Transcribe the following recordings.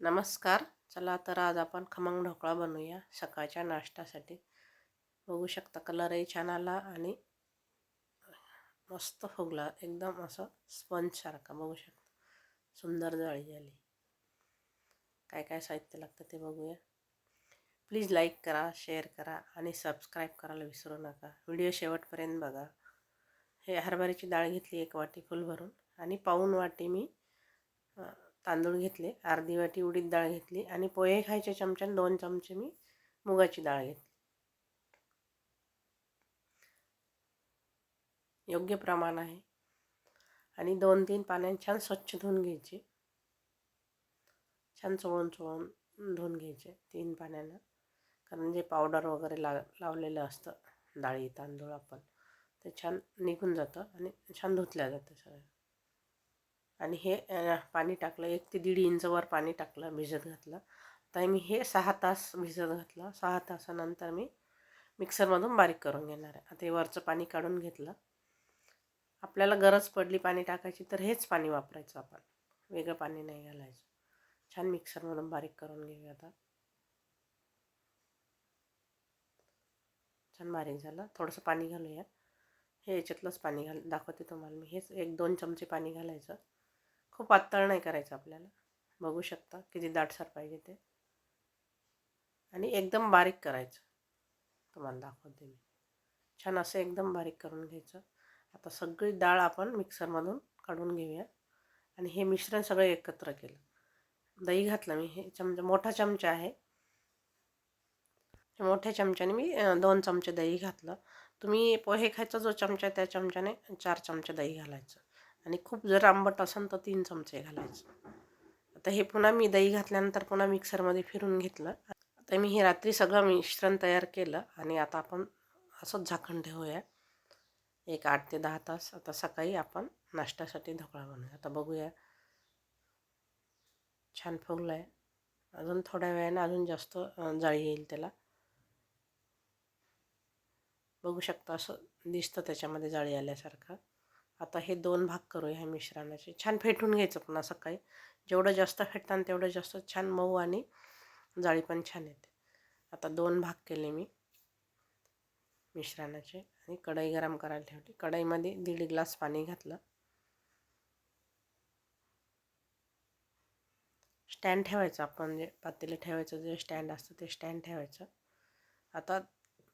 नमस्कार. चला तर आज आपण खमंग ढोकळा बनवूया सकाळच्या नाश्त्यासाठी. बघू शकता कलरही छान आला आणि मस्त फुगला. एकदम असं स्पंजसारखा बघू शकता. सुंदर जाळी आली काय काय साहित्य लागतं ते बघूया. प्लीज लाईक करा शेअर करा आणि सबस्क्राईब करायला विसरू नका. व्हिडिओ शेवटपर्यंत बघा. हे हरभऱ्याची डाळ घेतली एक वाटी फुल भरून आणि पाऊन वाटी मी तांदूळ घेतले अर्धी वाटी उडीद डाळ घेतली आणि पोहे खायच्या चमच्याने दोन चमचे मी मुगाची डाळ घेतली. योग्य प्रमाण आहे. आणि दोन तीन पाण्याने छान स्वच्छ धुवून घ्यायचे. छान चोळून चोळून धुवून घ्यायचे तीन पाण्यानं. कारण जे पावडर वगैरे ला लावलेलं असतं डाळी तांदूळ आपण ते छान निघून जातं आणि छान धुतल्या जातं सगळं आणि हे पाणी टाकलं एक ते दीड इंचवर पाणी टाकलं भिजत घातलं. तर मी हे सहा तास भिजत घातलं. सहा तासानंतर मी मिक्सरमधून बारीक करून घेणार आहे. आता हे वरचं पाणी काढून घेतलं. आपल्याला गरज पडली पाणी टाकायची तर हेच पाणी वापरायचं आपण. वेगळं पाणी नाही घालायचं. छान मिक्सरमधून बारीक करून घेऊया आता. छान बारीक झालं. थोडंसं पाणी घालूया हे याच्यातलंच पाणी घाल दाखवते तुम्हाला मी. हेच एक दोन चमचे पाणी घालायचं. खूप पातळ नाही करायचं आपल्याला. बघू शकता किती दाटसर पाहिजे ते. आणि एकदम बारीक करायचं. तुम्हाला दाखवते मी. छान असं एकदम बारीक करून घ्यायचं. आता सगळी डाळ आपण मिक्सरमधून काढून घेऊया. आणि हे मिश्रण सगळं एकत्र केलं. दही घातलं मी. हे चमचा मोठा चमचा आहे. मोठ्या चमच्याने मी दोन चमचे दही घातलं. तुम्ही पोहे खायचा जो चमचा आहे त्या चमच्याने चार चमचे दही घालायचं. आणि खूप जर आंबट असेल तर तीन चमचे घालायचं. आता हे पुन्हा मी दही घातल्यानंतर पुन्हा मिक्सरमध्ये फिरून घेतलं. आता मी हे रात्री सगळं मिश्रण तयार केलं आणि आता आपण असंच झाकण ठेवूया. एक आठ ते दहा तास. आता सकाळी आपण नाश्त्यासाठी ढोकळा बनवूया. आता बघूया. छान फुगलं आहे अजून थोड्या वेळाने अजून जास्त जाळी येईल त्याला. बघू शकता असं दिसतं त्याच्यामध्ये जाळी आल्यासारखं. आता हे दोन भाग करू ह्या मिश्रणाचे. छान फेटून घ्यायचं पुन्हा सकाळी. जेवढं जास्त फेटताना तेवढं जास्त छान मऊ आणि जाळी पण छान येते. आता दोन भाग केले मी मिश्रणाचे आणि कढई गरम करायला ठेवली. कढईमध्ये दीड ग्लास पाणी घातलं. स्टँड ठेवायचं आपण जे पातेलं ठेवायचं जे स्टँड असतं ते स्टँड ठेवायचं. आता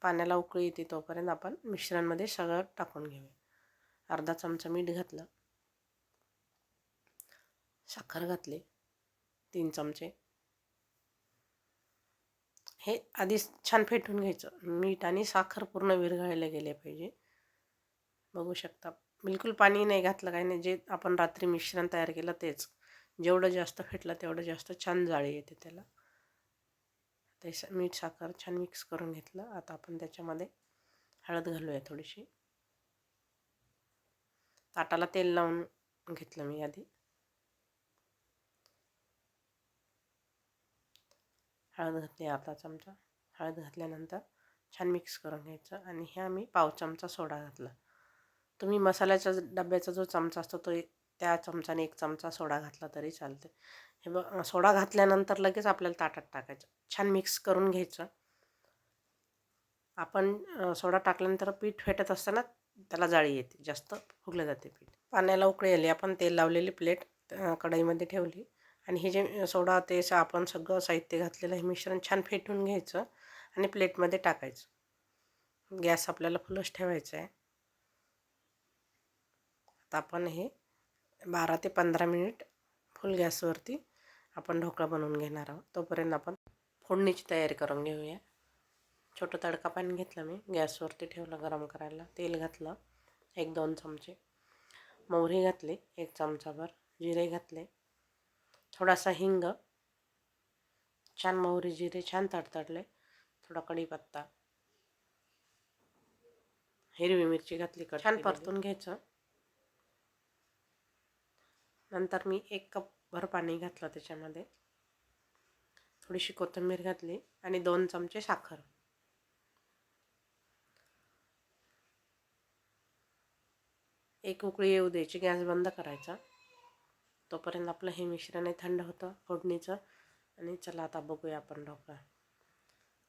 पाण्याला उकळी येते तोपर्यंत आपण मिश्रणमध्ये सगळं टाकून घेऊया. अर्धा चमचा मीठ घातलं. साखर घातली. तीन चमचे. हे आधीच छान फेटून घ्यायचं. मीठ आणि साखर पूर्ण विरघळले गेले पाहिजे. बघू शकता. बिलकुल पाणी नाही घातलं काही नाही. जे आपण रात्री मिश्रण तयार केलं तेच. जेवढं जास्त फेटलं तेवढं जास्त छान जाळी येते त्याला. ते मीठ साखर छान मिक्स करून घेतलं. आता आपण त्याच्यामध्ये हळद घालूया थोडीशी. ताटाला तेल लावून घेतलं मी आधी. हळद घातली अर्धा चमचा. हळद घातल्यानंतर छान मिक्स करून घ्यायचं आणि ह्या मी पाव चमचा सोडा घातला. तुम्ही मसाल्याच्या डब्याचा जो चमचा असतो तो त्या चमचाने एक चमचा सोडा घातला तरी चालते हे बघ सोडा घातल्यानंतर लगेच आपल्याला ताटात टाकायचं. छान मिक्स करून घ्यायचं. आपण सोडा टाकल्यानंतर पीठ फेटत असताना त्याला जाळी येते जास्त फुगलं जाते पीठ. पाण्याला उकळी आली आपण तेल लावलेली प्लेट कढईमध्ये ठेवली आणि हे जे सोडा ते आपण सगळं साहित्य घातलेलं हे मिश्रण छान फेटून घ्यायचं आणि प्लेटमध्ये टाकायचं. गॅस आपल्याला फुलच ठेवायचं आहे. आता आपण हे बारा ते पंधरा मिनिट फुल गॅसवरती आपण ढोकळा बनवून घेणार आहोत. तोपर्यंत आपण फोडणीची तयारी करून घेऊया. छोटं तडका पाणी घेतलं मी. गॅसवरती ठेवलं गरम करायला. तेल घातलं. एक दोन चमचे. मोहरी घातली. एक चमचाभर. जिरे घातले. थोडासा हिंग. छान मोहरी जिरे छान तडतडले. थोडा कढीपत्ता हिरवी मिरची घातली छान परतून घ्यायचं. नंतर मी एक कप भर पाणी घातलं त्याच्यामध्ये. थोडीशी कोथिंबीर घातली आणि दोन चमचे साखर. एक उकळी येऊ द्यायची गॅस बंद करायचा. तोपर्यंत आपलं हे मिश्रण आहे थंड होतं फोडणीचं. आणि चला आता बघूया आपण ढोकळा.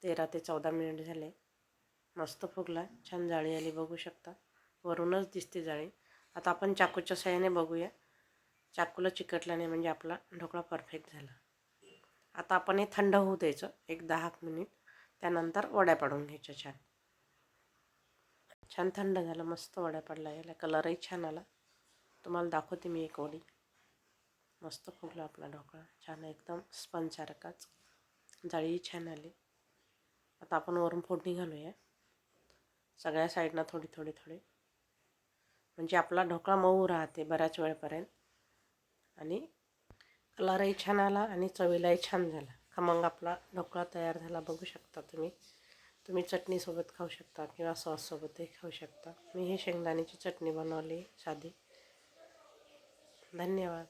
तेरा ते चौदा मिनिट झाले. मस्त फुगला. छान जाळी आली बघू शकता. वरूनच दिसते जाळी. आता आपण चाकूच्या साह्याने बघूया. चाकूला चिकटला नाही म्हणजे आपला ढोकळा परफेक्ट झाला. आता आपण हे थंड होऊ द्यायचं एक दहा मिनिट. त्यानंतर वड्या पाडून घ्यायच्या छान. छान थंड झालं मस्त वड्या पडला याला कलरही छान आला. तुम्हाला दाखवते मी एक वडी. मस्त फुगला आपला ढोकळा. छान एकदम स्पंजसारखाच. जाळीही छान आली. आता आपण वरून फोडणी घालूया. सगळ्या साईडनं थोडी थोडी थोडी. म्हणजे आपला ढोकळा मऊ राहते बऱ्याच वेळपर्यंत. आणि कलरही छान आला आणि चवीलाही छान झाला. खमंग आपला ढोकळा तयार झाला बघू शकता तुम्ही. तुम्ही चटणीसोबत खाऊ शकता किंवा सॉससोबतही खाऊ शकता. मी ही शेंगदाण्याची चटणी बनवली साधी. धन्यवाद.